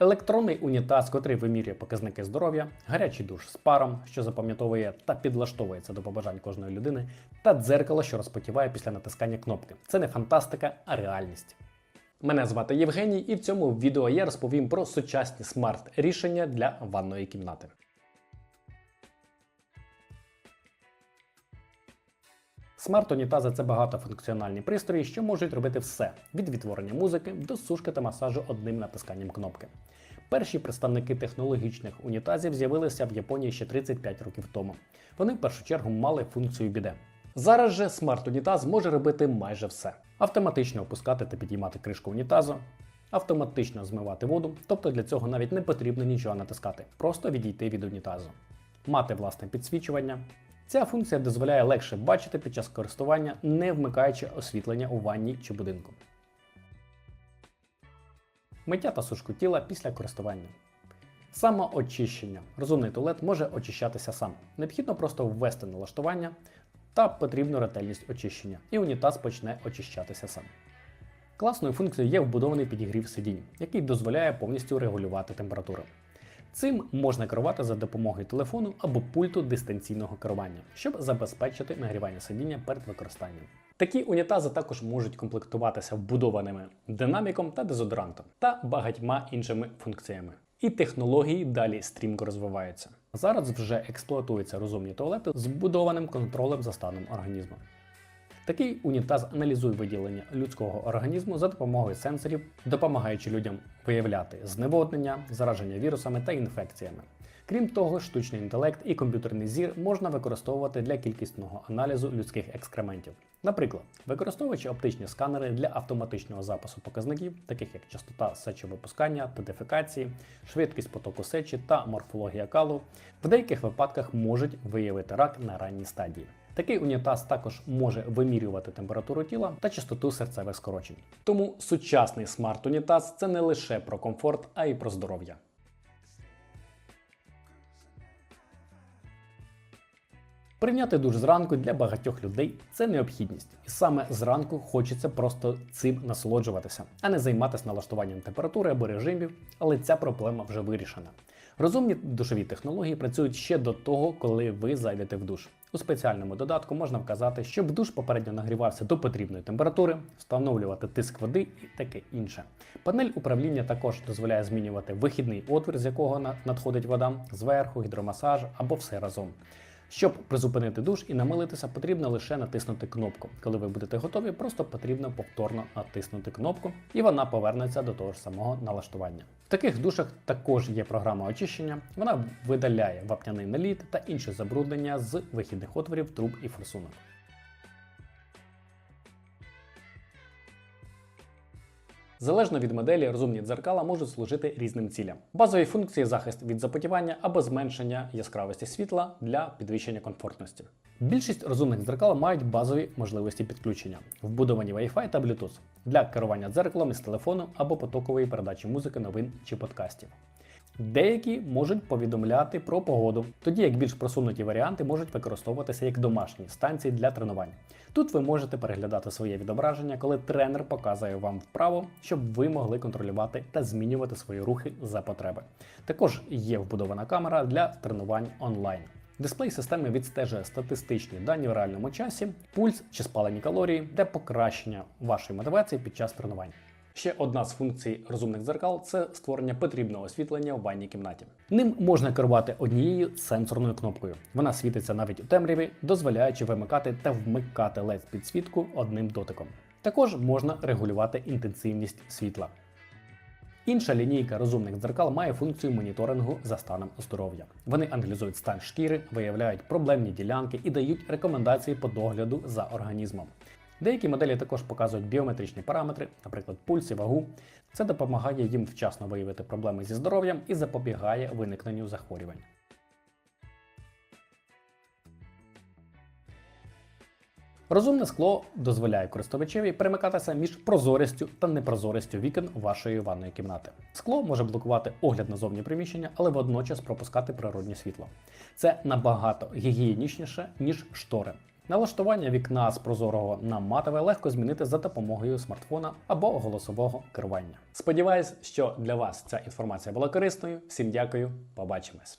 Електронний унітаз, котрий вимірює показники здоров'я, гарячий душ з паром, що запам'ятовує та підлаштовується до побажань кожної людини, та дзеркало, що розпотіває після натискання кнопки. Це не фантастика, а реальність. Мене звати Євгеній, і в цьому відео я розповім про сучасні смарт-рішення для ванної кімнати. Смарт-унітази це багатофункціональні пристрої, що можуть робити все від відтворення музики до сушки та масажу одним натисканням кнопки. Перші представники технологічних унітазів з'явилися в Японії ще 35 років тому. Вони в першу чергу мали функцію біде. Зараз же смарт-унітаз може робити майже все: автоматично опускати та підіймати кришку унітазу, автоматично змивати воду, тобто для цього навіть не потрібно нічого натискати, просто відійти від унітазу, мати власне підсвічування. Ця функція дозволяє легше бачити під час користування, не вмикаючи освітлення у ванні чи будинку. Миття та сушку тіла після користування. Самоочищення. Розумний туалет може очищатися сам. Необхідно просто ввести налаштування та потрібну ретельність очищення, і унітаз почне очищатися сам. Класною функцією є вбудований підігрів сидінь, який дозволяє повністю регулювати температуру. Цим можна керувати за допомогою телефону або пульту дистанційного керування, щоб забезпечити нагрівання сидіння перед використанням. Такі унітази також можуть комплектуватися вбудованими динаміком та дезодорантом та багатьма іншими функціями. І технології далі стрімко розвиваються. Зараз вже експлуатуються розумні туалети з вбудованим контролем за станом організму. Такий унітаз аналізує виділення людського організму за допомогою сенсорів, допомагаючи людям виявляти зневоднення, зараження вірусами та інфекціями. Крім того, штучний інтелект і комп'ютерний зір можна використовувати для кількісного аналізу людських екскрементів. Наприклад, використовуючи оптичні сканери для автоматичного запису показників, таких як частота сечовипускання та дефекації, швидкість потоку сечі та морфологія калу, в деяких випадках можуть виявити рак на ранній стадії. Такий унітаз також може вимірювати температуру тіла та частоту серцевих скорочень. Тому сучасний смарт-унітаз це не лише про комфорт, а й про здоров'я. Прийняти душ зранку для багатьох людей це необхідність, і саме зранку хочеться просто цим насолоджуватися, а не займатися налаштуванням температури або режимів, але ця проблема вже вирішена. Розумні душові технології працюють ще до того, коли ви зайдете в душ. У спеціальному додатку можна вказати, щоб душ попередньо нагрівався до потрібної температури, встановлювати тиск води і таке інше. Панель управління також дозволяє змінювати вихідний отвір, з якого надходить вода, зверху, гідромасаж або все разом. Щоб призупинити душ і намилитися, потрібно лише натиснути кнопку. Коли ви будете готові, просто потрібно повторно натиснути кнопку, і вона повернеться до того ж самого налаштування. В таких душах також є програма очищення. Вона видаляє вапняний наліт та інші забруднення з вихідних отворів, труб і форсунок. Залежно від моделі, розумні дзеркала можуть служити різним цілям. Базові функції захист від запотівання або зменшення яскравості світла для підвищення комфортності. Більшість розумних дзеркал мають базові можливості підключення, вбудовані Wi-Fi та Bluetooth для керування дзеркалом із телефону або потокової передачі музики, новин чи подкастів. Деякі можуть повідомляти про погоду, тоді як більш просунуті варіанти можуть використовуватися як домашні станції для тренувань. Тут ви можете переглядати своє відображення, коли тренер показує вам вправо, щоб ви могли контролювати та змінювати свої рухи за потреби. Також є вбудована камера для тренувань онлайн. Дисплей системи відстежує статистичні дані в реальному часі, пульс чи спалені калорії для покращення вашої мотивації під час тренувань. Ще одна з функцій розумних дзеркал це створення потрібного освітлення в ванній кімнаті. Ним можна керувати однією сенсорною кнопкою. Вона світиться навіть у темряві, дозволяючи вимикати та вмикати led підсвітку одним дотиком. Також можна регулювати інтенсивність світла. Інша лінійка розумних дзеркал має функцію моніторингу за станом здоров'я. Вони аналізують стан шкіри, виявляють проблемні ділянки і дають рекомендації по догляду за організмом. Деякі моделі також показують біометричні параметри, наприклад, пульс і вагу. Це допомагає їм вчасно виявити проблеми зі здоров'ям і запобігає виникненню захворювань. Розумне скло дозволяє користувачеві перемикатися між прозорістю та непрозорістю вікон вашої ванної кімнати. Скло може блокувати огляд на зовні приміщення, але водночас пропускати природнє світло. Це набагато гігієнічніше, ніж штори. Налаштування вікна з прозорого на матове легко змінити за допомогою смартфона або голосового керування. Сподіваюсь, що для вас ця інформація була корисною. Всім дякую, побачимось.